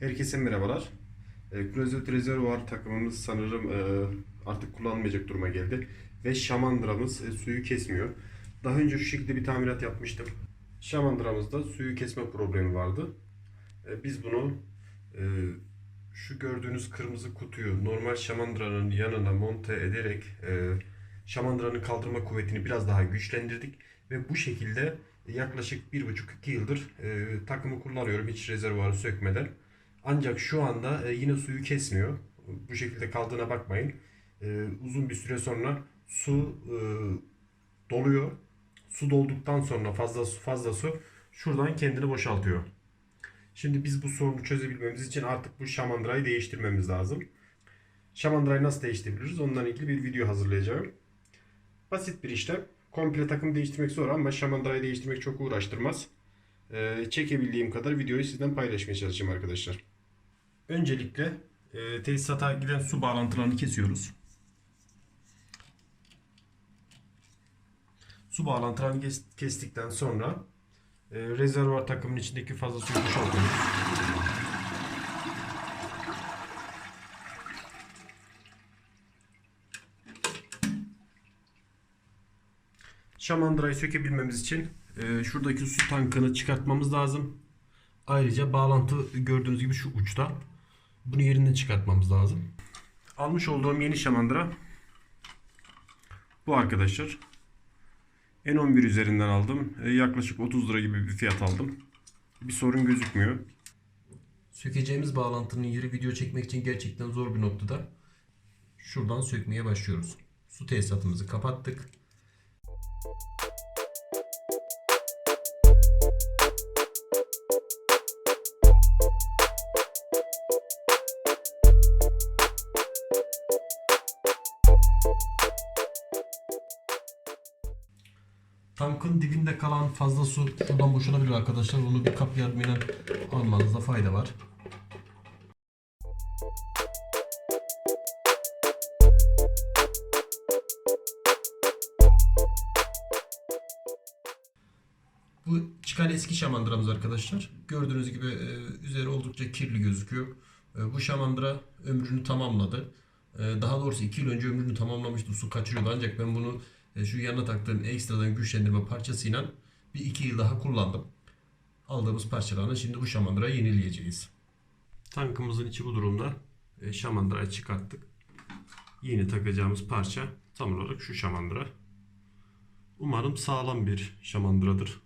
Herkese merhabalar. E, Klozet rezervuar takımımız sanırım e, artık kullanılmayacak duruma geldi. Ve şamandıramız e, suyu kesmiyor. Daha önce şu şekilde bir tamirat yapmıştım. Şamandıramızda suyu kesme problemi vardı. E, biz bunu şu gördüğünüz kırmızı kutuyu normal şamandıranın yanına monte ederek e, şamandıranın kaldırma kuvvetini biraz daha güçlendirdik. Ve bu şekilde yaklaşık 1,5-2 yıldır e, takımı kullanıyorum hiç rezervuarı sökmeden. Ancak şu anda e, yine suyu kesmiyor. Bu şekilde kaldığına bakmayın. E, uzun bir süre sonra su e, doluyor. Su dolduktan sonra fazla su fazla su şuradan kendini boşaltıyor. Şimdi biz bu sorunu çözebilmemiz için artık bu şamandırayı değiştirmemiz lazım. Şamandırayı nasıl değiştirebiliriz? Ondan ilgili bir video hazırlayacağım. Basit bir işlem. Komple takım değiştirmek zor ama şamandırayı değiştirmek çok uğraştırmaz. Ee, çekebildiğim kadar videoyu sizden paylaşmaya çalışacağım arkadaşlar. Öncelikle e, tesisata giden su bağlantılarını kesiyoruz. Su bağlantılarını kes- kestikten sonra e, rezervuar takımının içindeki fazla suyu boşaltıyoruz. Şamandırayı sökebilmemiz için e, şuradaki su tankını çıkartmamız lazım. Ayrıca bağlantı gördüğünüz gibi şu uçta. Bunu yerinden çıkartmamız lazım. Almış olduğum yeni şamandıra bu arkadaşlar. N11 üzerinden aldım. E, yaklaşık 30 lira gibi bir fiyat aldım. Bir sorun gözükmüyor. Sökeceğimiz bağlantının yeri video çekmek için gerçekten zor bir noktada. Şuradan sökmeye başlıyoruz. Su tesisatımızı kapattık. Tankın dibinde kalan fazla su şuradan boşalabilir arkadaşlar. Onu bir kap yardımıyla almanızda fayda var. Bu çıkan eski şamandıramız arkadaşlar. Gördüğünüz gibi e, üzeri oldukça kirli gözüküyor. E, bu şamandıra ömrünü tamamladı. E, daha doğrusu 2 yıl önce ömrünü tamamlamıştı. Su kaçırıyordu ancak ben bunu şu yanına taktığım ekstradan güçlendirme parçasıyla bir 2 yıl daha kullandım. Aldığımız parçalarla şimdi bu şamandırayı yenileyeceğiz. Tankımızın içi bu durumda. E, şamandırayı çıkarttık. Yeni takacağımız parça tam olarak şu şamandıra. Umarım sağlam bir şamandıradır.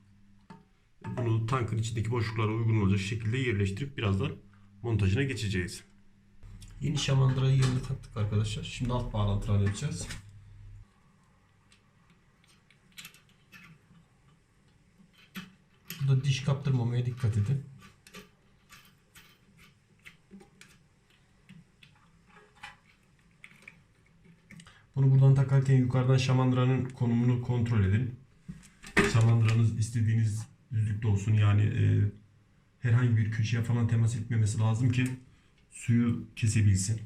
Bunu tankın içindeki boşluklara uygun olacak şekilde yerleştirip birazdan montajına geçeceğiz. Yeni şamandırayı yerine taktık arkadaşlar. Şimdi alt bağlantılarını yapacağız. Burada diş kaptırmamaya dikkat edin. Bunu buradan takarken yukarıdan şamandıranın konumunu kontrol edin. Şamandıranız istediğiniz düzlükte olsun yani e, herhangi bir köşeye falan temas etmemesi lazım ki suyu kesebilsin.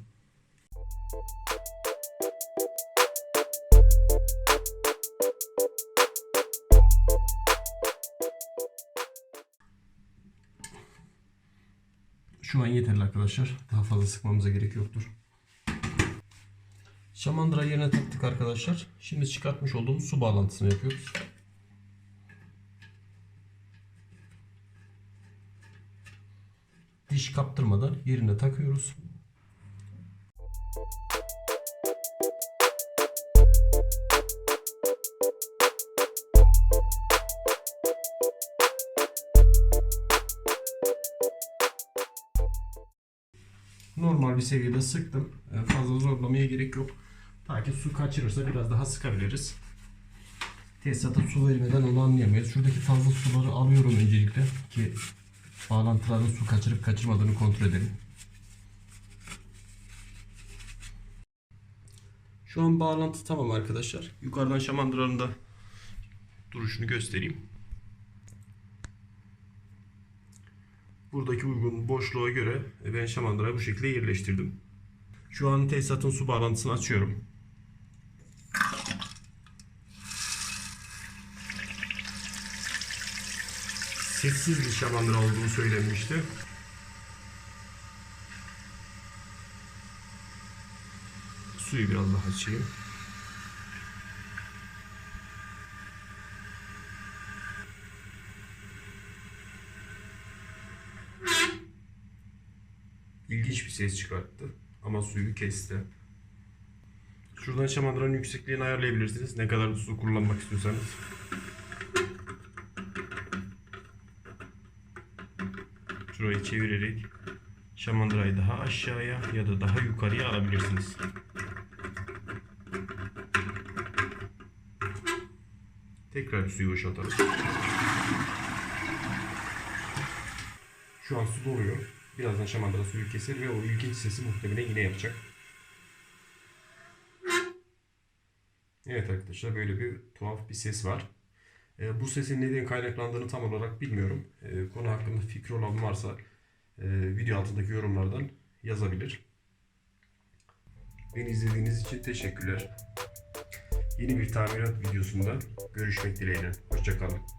Şu an yeterli arkadaşlar. Daha fazla sıkmamıza gerek yoktur. Şamandıra yerine taktık arkadaşlar. Şimdi çıkartmış olduğumuz su bağlantısını yapıyoruz. Diş kaptırmadan yerine takıyoruz. Normal bir seviyede sıktım. Ee, Fazla zorlamaya gerek yok. Ta ki su kaçırırsa biraz daha sıkabiliriz. Tesisata su vermeden onu anlayamayız. Şuradaki fazla suları alıyorum öncelikle ki bağlantıların su kaçırıp kaçırmadığını kontrol edelim. Şu an bağlantı tamam arkadaşlar. Yukarıdan şamandıranın da duruşunu göstereyim. buradaki uygun boşluğa göre e, ben şamandırayı bu şekilde yerleştirdim. Şu an tesisatın su bağlantısını açıyorum. Sessiz bir şamandıra olduğu söylenmişti. Suyu biraz daha açayım. İlginç bir ses çıkarttı ama suyu kesti. Şuradan şamandıranın yüksekliğini ayarlayabilirsiniz. Ne kadar su kullanmak istiyorsanız. Şurayı çevirerek şamandırayı daha aşağıya ya da daha yukarıya alabilirsiniz. Tekrar suyu boşaltalım. Şu an su doluyor. Birazdan şamandıra suyu keser ve o ilginç sesi muhtemelen yine yapacak. Evet arkadaşlar böyle bir tuhaf bir ses var. E, bu sesin neden kaynaklandığını tam olarak bilmiyorum. E, konu hakkında fikri olan varsa e, video altındaki yorumlardan yazabilir. Beni izlediğiniz için teşekkürler. Yeni bir tamirat videosunda görüşmek dileğiyle. Hoşçakalın.